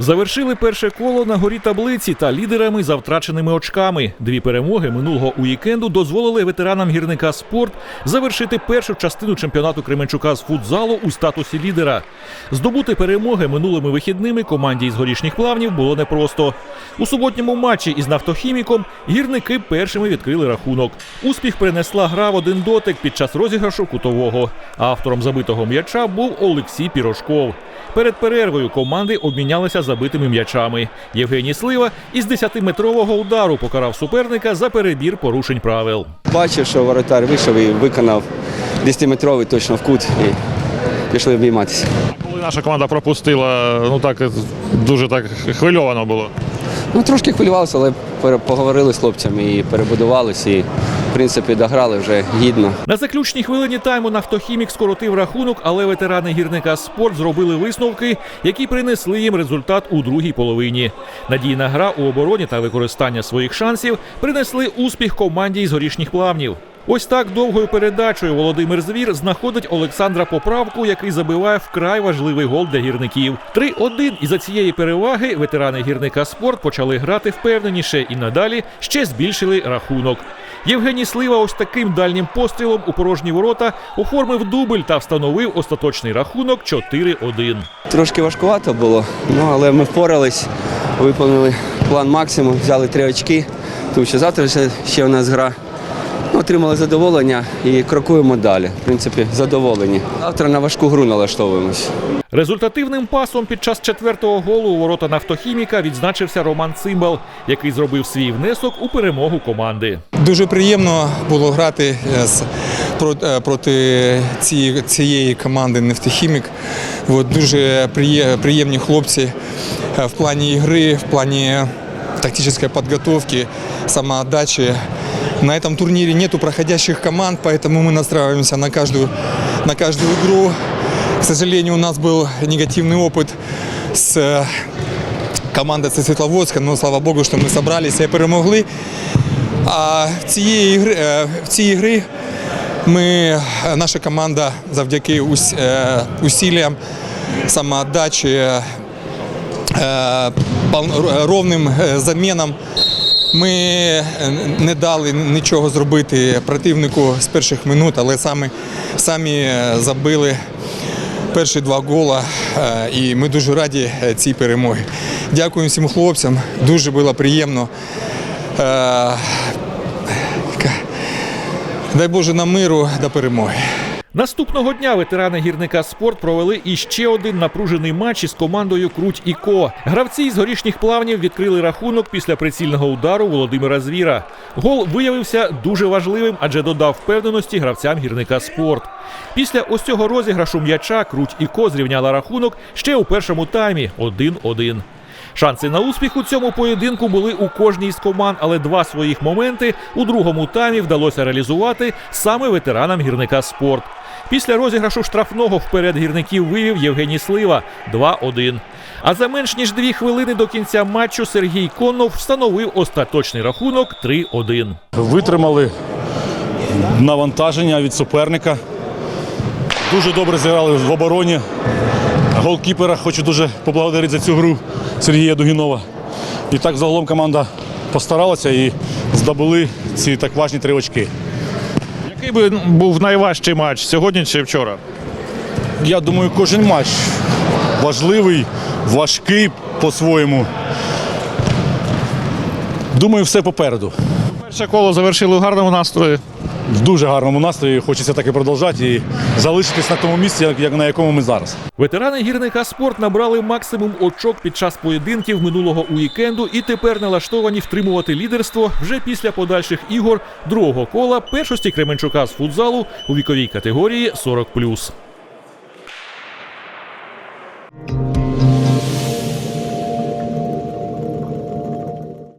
Завершили перше коло на горі таблиці та лідерами за втраченими очками. Дві перемоги минулого уікенду дозволили ветеранам гірника спорт завершити першу частину чемпіонату Кременчука з футзалу у статусі лідера. Здобути перемоги минулими вихідними команді із горішніх плавнів було непросто. У суботньому матчі із нафтохіміком гірники першими відкрили рахунок. Успіх принесла гра в один дотик під час розіграшу кутового. Автором забитого м'яча був Олексій Пірошков. Перед перервою команди обмінялися забитими м'ячами. Євгеній Слива із 10-метрового удару покарав суперника за перебір порушень правил. Бачив, що воротар вийшов і виконав 10-метровий точно в кут і пішли обійматися. Коли наша команда пропустила, ну так дуже так хвильовано було. Ну, трошки хвилювався, але поговорили з хлопцями і перебудувалися, і принципі дограли вже гідно. На заключній хвилині тайму нафтохімік скоротив рахунок, але ветерани гірника спорт зробили висновки, які принесли їм результат у другій половині. Надійна гра у обороні та використання своїх шансів принесли успіх команді із горішніх плавнів. Ось так довгою передачею Володимир Звір знаходить Олександра Поправку, який забиває вкрай важливий гол для гірників. 3-1. І за цієї переваги ветерани гірника спорт почали грати впевненіше і надалі ще збільшили рахунок. Євгеній Слива ось таким дальнім пострілом у порожні ворота оформив дубль та встановив остаточний рахунок 4-1. Трошки важкувато було, ну, але ми впорались, виповнили план максимум, взяли три очки, тому що завтра ще, у нас гра. Ну, отримали задоволення і крокуємо далі. В принципі, задоволені. Завтра на важку гру налаштовуємось. Результативним пасом під час четвертого голу у ворота нафтохіміка відзначився Роман Цимбал, який зробив свій внесок у перемогу команди. Дуже приємно було грати е, з- про- е, проти цієї, цієї команди «Нефтехімік». От, дуже приє- приємні хлопці е, в плані ігри, в плані тактической подготовки, самоотдачи. На этом турнире нету проходящих команд, поэтому мы настраиваемся на каждую, на каждую игру. К сожалению, у нас был негативный опыт с э, командой со Светловодска, но слава богу, что мы собрались и перемогли. А в цієї е, в цій ігрі ми, е, наша команда завдяки е, усиллям, самоотдачі, ровним замінам ми не дали нічого зробити противнику з перших минут, але самі, самі забили перші два гола, і ми дуже раді цій перемогі. Дякую всім хлопцям, дуже було приємно. Е, Дай Боже нам миру до перемоги. Наступного дня ветерани гірника спорт провели іще один напружений матч із командою Круть і Ко. Гравці із горішніх плавнів відкрили рахунок після прицільного удару Володимира Звіра. Гол виявився дуже важливим, адже додав впевненості гравцям гірника спорт. Після ось цього розіграшу м'яча Круть і Ко зрівняла рахунок ще у першому таймі 1-1. Шанси на успіх у цьому поєдинку були у кожній з команд, але два своїх моменти у другому таймі вдалося реалізувати саме ветеранам гірника спорт. Після розіграшу штрафного вперед гірників вивів Євгеній Слива 2-1. А за менш ніж дві хвилини до кінця матчу Сергій Коннов встановив остаточний рахунок 3-1. Витримали навантаження від суперника. Дуже добре зіграли в обороні. Голкіпера хочу дуже поблагодарити за цю гру Сергія Дугінова. І так загалом команда постаралася і здобули ці так важні три очки. Який би був найважчий матч сьогодні чи вчора? Я думаю, кожен матч важливий, важкий по-своєму. Думаю, все попереду. Перше коло завершили у гарному настрої. В дуже гарному настрої хочеться так і продовжати і залишитись на тому місці, як- на якому ми зараз. Ветерани гірника спорт набрали максимум очок під час поєдинків минулого уікенду і тепер налаштовані втримувати лідерство вже після подальших ігор другого кола першості Кременчука з футзалу у віковій категорії 40+.